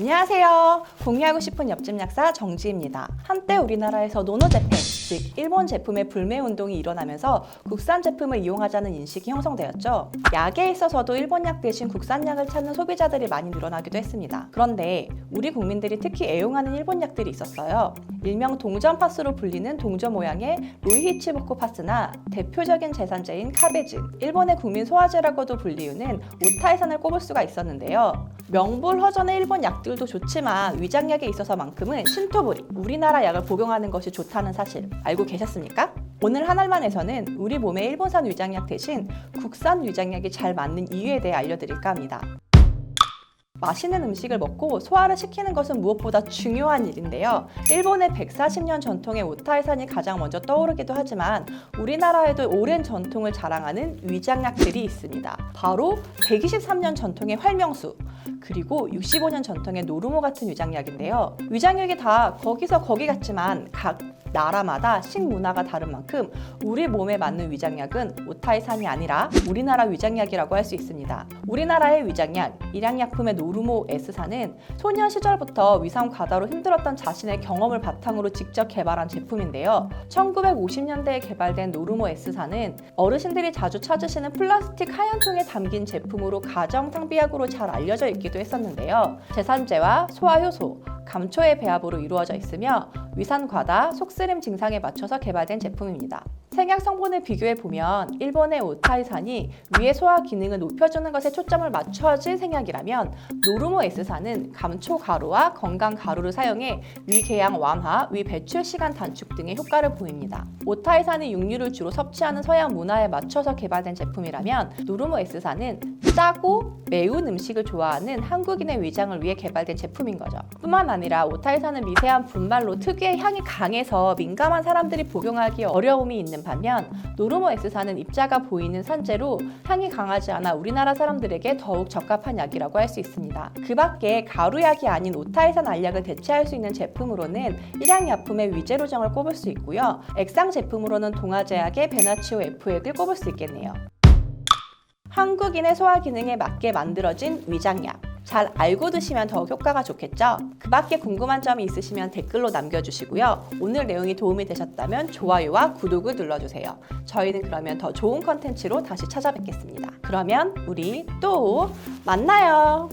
안녕하세요. 공유하고 싶은 옆집 약사 정지입니다. 한때 우리나라에서 노노제팬, 즉 일본 제품의 불매 운동이 일어나면서 국산 제품을 이용하자는 인식이 형성되었죠. 약에 있어서도 일본 약 대신 국산 약을 찾는 소비자들이 많이 늘어나기도 했습니다. 그런데 우리 국민들이 특히 애용하는 일본 약들이 있었어요. 일명 동전 파스로 불리는 동전 모양의 로이히치보코 파스나 대표적인 제산제인 카베진, 일본의 국민 소화제라고도 불리우는 오타이산을 꼽을 수가 있었는데요. 명불허전의 일본 약들도 좋지만 위장 약에 있어서만큼은 신토부리, 우리나라 약을 복용하는 것이 좋다는 사실 알고 계셨습니까? 오늘 한알만에서는 우리 몸에 일본산 위장약 대신 국산 위장약이 잘 맞는 이유에 대해 알려드릴까 합니다. 맛있는 음식을 먹고 소화를 시키는 것은 무엇보다 중요한 일인데요. 일본의 140년 전통의 오타이산이 가장 먼저 떠오르기도 하지만 우리나라에도 오랜 전통을 자랑하는 위장약들이 있습니다. 바로 123년 전통의 활명수, 그리고 65년 전통의 노르모 같은 위장약인데요. 위장약이 다 거기서 거기 같지만 각 나라마다 식문화가 다른 만큼 우리 몸에 맞는 위장약은 오타이산이 아니라 우리나라 위장약이라고 할 수 있습니다. 우리나라의 위장약, 일양약품의 노 르모 S사는 소년 시절부터 위상 과다로 힘들었던 자신의 경험을 바탕으로 직접 개발한 제품인데요. 1950년대에 개발된 노르모 S사는 어르신들이 자주 찾으시는 플라스틱 하얀 통에 담긴 제품으로 가정 상비약으로 잘 알려져 있기도 했었는데요. 제산제와 소화효소, 감초의 배합으로 이루어져 있으며 위산 과다, 속쓰림 증상에 맞춰서 개발된 제품입니다. 생약 성분을 비교해 보면 일본의 오타이산이 위의 소화 기능을 높여주는 것에 초점을 맞춰진 생약이라면 노르모 S사는 감초 가루와 건강 가루를 사용해 위 궤양 완화, 위 배출 시간 단축 등의 효과를 보입니다. 오타이산이 육류를 주로 섭취하는 서양 문화에 맞춰서 개발된 제품이라면 노르모 S사는 짜고 매운 음식을 좋아하는 한국인의 위장을 위해 개발된 제품인 거죠. 뿐만 아니라 오타이산은 미세한 분말로 특유의 향이 강해서 민감한 사람들이 복용하기 어려움이 있는 반면 노르모 S사는 입자가 보이는 산재로 향이 강하지 않아 우리나라 사람들에게 더욱 적합한 약이라고 할 수 있습니다. 그 밖에 가루약이 아닌 오타이산 알약을 대체할 수 있는 제품으로는 일양약품의 위제로정을 꼽을 수 있고요. 액상 제품으로는 동아제약의 베나치오 F액을 꼽을 수 있겠네요. 한국인의 소화 기능에 맞게 만들어진 위장약. 잘 알고 드시면 더 효과가 좋겠죠? 그 밖에 궁금한 점이 있으시면 댓글로 남겨주시고요. 오늘 내용이 도움이 되셨다면 좋아요와 구독을 눌러주세요. 저희는 그러면 더 좋은 컨텐츠로 다시 찾아뵙겠습니다. 그러면 우리 또 만나요.